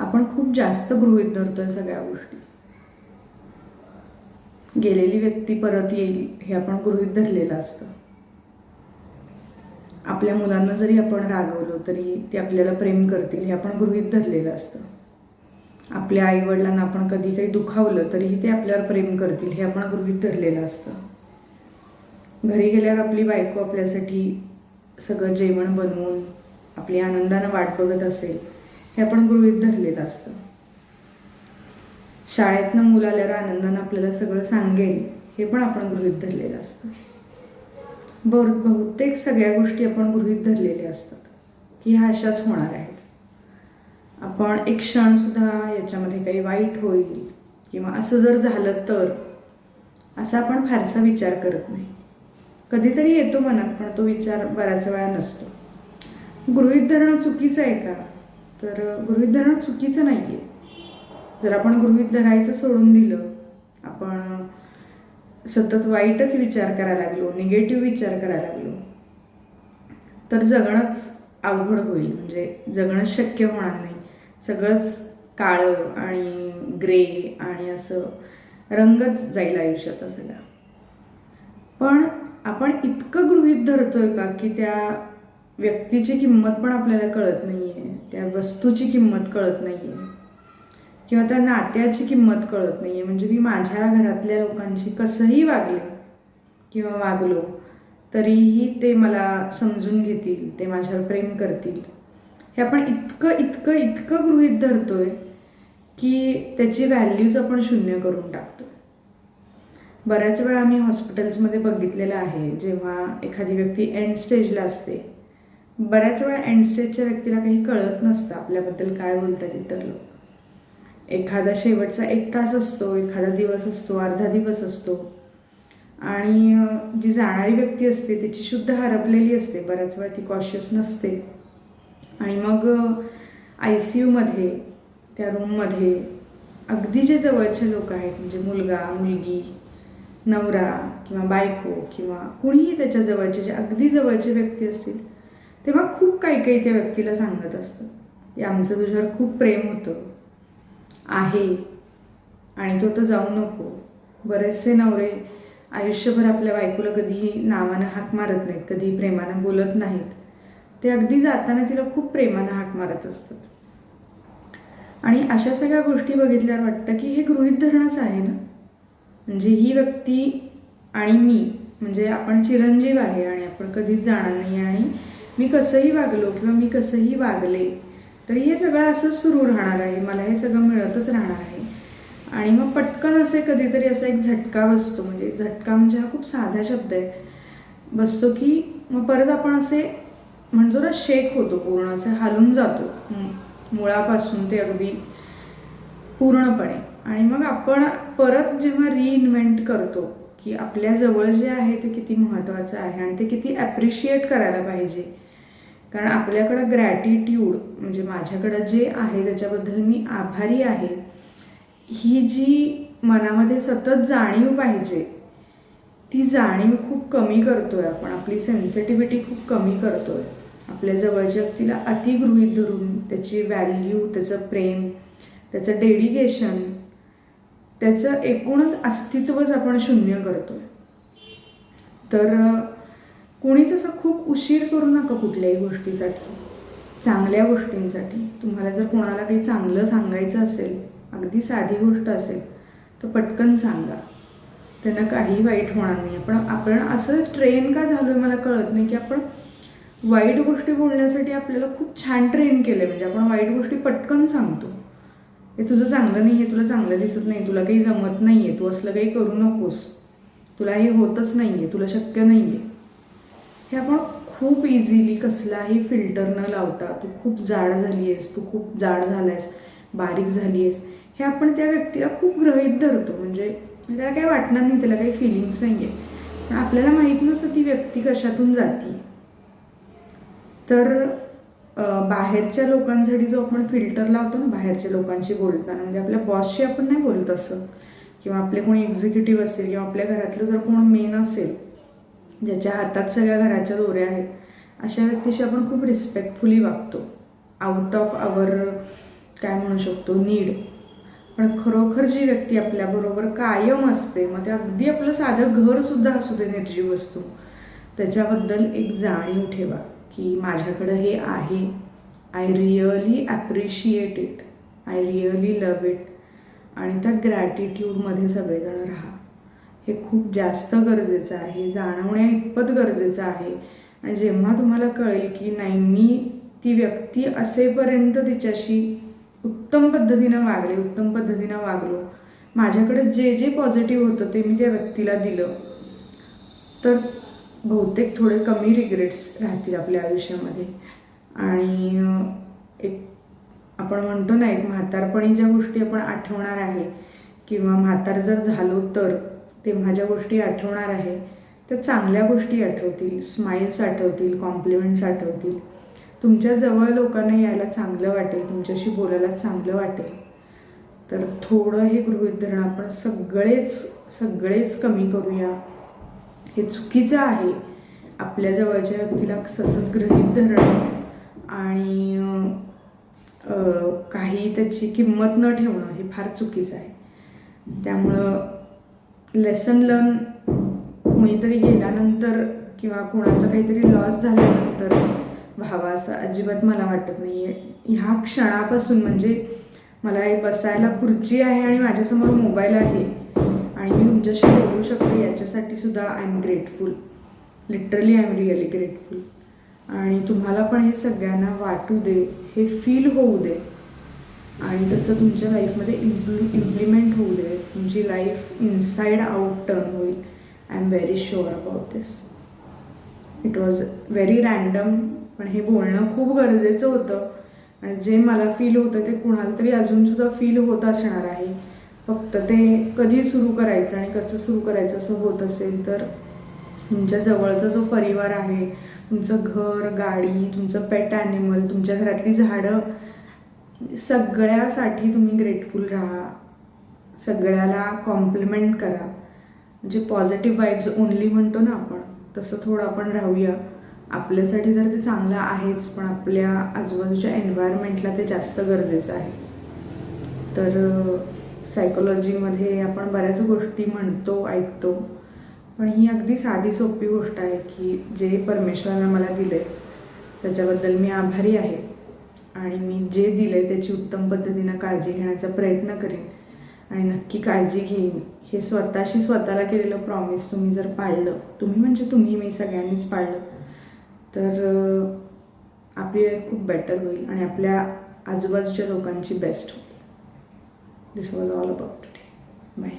आपण खूप जास्त गृहित धरतोय सगळ्या गोष्टी. गेलेली व्यक्ती परत येईल हे आपण गृहित धरलेलं असतं. आपल्या मुलांना जरी आपण रागवलो तरी ते आपल्याला प्रेम करतील हे आपण गृहित धरलेलं असतं. आपल्या आईवडिलांना आपण कधी काही दुखावलं तरीही ते आपल्यावर प्रेम करतील हे आपण गृहित धरलेलं असतं. घरी गेल्यावर आपली बायको आपल्यासाठी सगळं जेवण बनवून आपली आनंदानं वाट बघत असेल हे आपण गृहित धरलेलं असतं. शाळेतनं मुलं आल्यावर आनंदानं आपल्याला सगळं सांगेल हे पण आपण गृहीत धरलेलं असतं. बर बहुतेक सगळ्या गोष्टी आपण गृहीत धरलेल्या असतात की ह्या अशाच होणार आहेत. आपण एक क्षणसुद्धा याच्यामध्ये काही वाईट होईल किंवा असं जर झालं तर असा आपण फारसा विचार करत नाही. कधीतरी येतो मनात पण तो विचार बऱ्याच वेळा नसतो. गृहीत धरणं चुकीचं आहे का? तर गृहित धरणं चुकीचं नाही आहे जर आपण गृहित धरायचं सोडून दिलं आपण सतत वाईटच विचार करायला लागलो निगेटिव्ह विचार करायला लागलो तर जगणंच अवघड होईल. म्हणजे जगणंच शक्य होणार नाही. सगळंच काळं आणि ग्रे आणि असं रंगच जाईल आयुष्याचा सगळा. पण आपण इतकं गृहित धरतोय का की त्या व्यक्तीची किंमत पण आपल्याला कळत नाही आहे त्या वस्तूची किंमत कळत नाही आहे किंवा त्या नात्याची किंमत कळत नाही आहे म्हणजे मी माझ्या घरातल्या लोकांशी कसंही वागले किंवा वागलो तरीही ते मला समजून घेतील ते माझ्यावर प्रेम करतील. हे आपण इतकं इतकं इतकं गृहीत आहे की त्याची व्हॅल्यूज आपण शून्य करून टाकतो बऱ्याच वेळा आम्ही हॉस्पिटल्समध्ये बघितलेलं आहे जेव्हा एखादी व्यक्ती एंड स्टेजला असते बऱ्याच वेळा एंड स्टेजच्या व्यक्तीला काही कळत नसतं आपल्याबद्दल काय बोलतात इतर लोक. एखादा शेवटचा एक तास असतो एखादा दिवस असतो अर्धा दिवस असतो. आणि जी जाणारी व्यक्ती असते त्याची शुद्ध हरपलेली असते बऱ्याच वेळा ती कॉशियस नसते. आणि मग आय सी यूमध्ये त्या रूममध्ये अगदी जे जवळचे लोक आहेत म्हणजे मुलगा मुलगी नवरा किंवा बायको किंवा कुणीही त्याच्या जवळचे जे अगदी जवळचे व्यक्ती असतील तेव्हा खूप काही काही त्या व्यक्तीला सांगत असतं. की आमचं तुझ्यावर खूप प्रेम होतं. आहे. आणि तो तर जाऊ नको. बरेचसे नवरे आयुष्यभर आपल्या बायकोला कधीही नावानं हाक मारत नाहीत कधी प्रेमानं बोलत नाहीत. ते अगदी जाताना तिला खूप प्रेमानं हाक मारत असतात. आणि अशा सगळ्या गोष्टी बघितल्यावर वाटतं की हे गृहित धरणंच आहे ना? म्हणजे ही व्यक्ती आणि मी म्हणजे आपण चिरंजीव आहे आणि आपण कधीच जाणार नाही आणि मी कसंही वागलो किंवा मी कसंही वागले तरी हे सगळं असंच सुरू राहणार आहे. मला हे सगळं मिळतच राहणार आहे. आणि मग पटकन असे कधीतरी असा एक झटका बसतो. म्हणजे झटका म्हणजे हा खूप साधा शब्द आहे. बसतो की मग परत आपण असे म्हणतो ना शेक होतो पूर्ण. असे हालून जातो. मुळापासून ते अगदी पूर्णपणे. आणि मग आपण परत जेव्हा रिइन्व्हेंट करतो की आपल्याजवळ जे आहे ते किती महत्त्वाचं आहे आणि ते किती ॲप्रिशिएट करायला पाहिजे कारण आपल्याकडं ग्रॅटिट्यूड म्हणजे माझ्याकडं जे आहे त्याच्याबद्दल मी आभारी आहे. ही जी मनामध्ये सतत जाणीव पाहिजे ती जाणीव खूप कमी करतो आहे आपण. आपली सेन्सिटिव्हिटी खूप कमी करतो आहे आपल्या जवळच्या व्यक्तीला अतिगृहीत धरून त्याची व्हॅल्यू त्याचं प्रेम त्याचं डेडिकेशन त्याचं एकूणच अस्तित्वच आपण शून्य करतो आहे तर कोणीच असं खूप उशीर करू नका कुठल्याही गोष्टीसाठी. चांगल्या गोष्टींसाठी. तुम्हाला जर कोणाला काही चांगलं सांगायचं असेल अगदी साधी गोष्ट असेल तर पटकन सांगा. त्यांना काही वाईट होणार नाही. पण आपण असं ट्रेन का झालो आहे मला कळत नाही की आपण वाईट गोष्टी बोलण्यासाठी आपल्याला खूप छान ट्रेन केलं म्हणजे आपण वाईट गोष्टी पटकन सांगतो. हे तुझं चांगलं नाही आहे तुला चांगलं दिसत नाही तुला काही जमत नाही आहे तू असलं काही करू नकोस. तुला हे होतच नाही आहे तुला शक्य नाही आहे हे आपण खूप इझिली कसलाही फिल्टर न लावता तू खूप जाड झाली आहेस तू खूप जाड झाला आहेस बारीक झाली आहेस हे आपण त्या व्यक्तीला खूप ग्रहित धरतो. म्हणजे त्याला काही वाटणार नाही त्याला काही फिलिंग्स नाही आहे पण आपल्याला माहीत नसतं ती व्यक्ती कशातून जाती तर बाहेरच्या लोकांसाठी जो आपण फिल्टर लावतो ना बाहेरच्या लोकांशी बोलताना म्हणजे आपल्या बॉसशी आपण नाही बोलत असं किंवा आपले कोणी एक्झिक्युटिव्ह असेल किंवा आपल्या घरातलं जर कोण मेन असेल ज्याच्या हातात सगळ्या घराच्या दोऱ्या आहेत अशा व्यक्तीशी आपण खूप रिस्पेक्टफुली वागतो. आउट ऑफ आवर काय म्हणू शकतो नीड पण खरोखर जी व्यक्ती आपल्याबरोबर कायम असते मग ते अगदी आपलं साधं घरसुद्धा असू दे निर्जीव वस्तू त्याच्याबद्दल एक जाणीव ठेवा की माझ्याकडं हे आहे. I really appreciate it I really love it आणि त्या ग्रॅटिट्यूडमध्ये सगळेजण राहा. हे खूप जास्त गरजेचं आहे जाणवण्या इतपत गरजेचं आहे. आणि जेव्हा तुम्हाला कळेल की नाही मी ती व्यक्ती असेपर्यंत तिच्याशी उत्तम पद्धतीनं वागले उत्तम पद्धतीनं वागलो माझ्याकडे जे जे पॉझिटिव्ह होतं ते मी त्या व्यक्तीला दिलं तर बहुतेक थोडे कमी रिग्रेट्स राहतील आपल्या आयुष्यामध्ये. आणि एक आपण म्हणतो ना एक म्हातारपणी ज्या गोष्टी आपण आठवणार आहे किंवा म्हातार जर झालो तर तेव्हा ज्या गोष्टी आठवणार आहे. त्या चांगल्या गोष्टी आठवतील. स्माईल्स आठवतील. कॉम्प्लिमेंट्स आठवतील. तुमच्या जवळ लोकांना यायला चांगलं वाटेल. तुमच्याशी बोलायला चांगलं वाटेल. तर थोडं हे गृहित धरण आपण सगळेच सगळेच कमी करूया. हे चुकीचं आहे. आपल्या जवळच्या व्यक्तीला सतत गृहित धरणं आणि काही त्याची किंमत न ठेवणं हे फार चुकीचं आहे. त्यामुळं लेसन लर्न कोणीतरी गेल्यानंतर किंवा कोणाचा काहीतरी लॉस झाल्यानंतर व्हावा असं अजिबात मला वाटत नाही आहे ह्या क्षणापासून म्हणजे मला एक बसायला खुर्ची आहे आणि माझ्यासमोर मोबाईल आहे आणि मी तुमच्याशी बोलू शकते याच्यासाठी सुद्धा I am grateful literally I am really grateful आणि तुम्हाला पण हे सगळ्यांना वाटू दे हे फील होऊ दे. आणि तसं तुमच्या लाईफमध्ये इम्प्लि इम्प्लिमेंट होऊ दे. तुमची लाईफ इनसाईड आउट टर्न होईल. I am very sure about this it was very random पण हे बोलणं खूप गरजेचं होतं. आणि जे मला फील होतं ते कुणाला तरी अजूनसुद्धा फील होत असणार आहे. फक्त ते कधी सुरू करायचं आणि कसं सुरू करायचं असं होत असेल तर तुमच्या जवळचा जो परिवार आहे तुमचं घर गाडी तुमचं पेट ॲनिमल तुमच्या घरातली झाडं सगळ्यासाठी तुम्ही ग्रेटफुल राहा. सगळ्याला कॉम्प्लिमेंट करा. म्हणजे पॉझिटिव्ह वाईब्स ओनली म्हणतो ना आपण तसं थोडं आपण राहूया. आपल्यासाठी तर ते चांगलं आहेच पण आपल्या आजूबाजूच्या एन्व्हायरमेंटला ते जास्त गरजेचं आहे. तर सायकोलॉजीमध्ये आपण बऱ्याच गोष्टी म्हणतो ऐकतो. पण ही अगदी साधी सोपी गोष्ट आहे की जे परमेश्वरानं मला दिले त्याच्याबद्दल मी आभारी आहे. आणि मी जे दिले त्याची उत्तम पद्धतीनं काळजी घेण्याचा प्रयत्न करेन. आणि नक्की काळजी घेईन. हे स्वतःशी स्वतःला केलेलं प्रॉमिस तुम्ही जर पाळलं तुम्ही म्हणजे तुम्ही मी सगळ्यांनीच पाळलं तर आपली लाईफ खूप बेटर होईल आणि आपल्या आजूबाजूच्या लोकांची बेस्ट होईल. This was all about today bye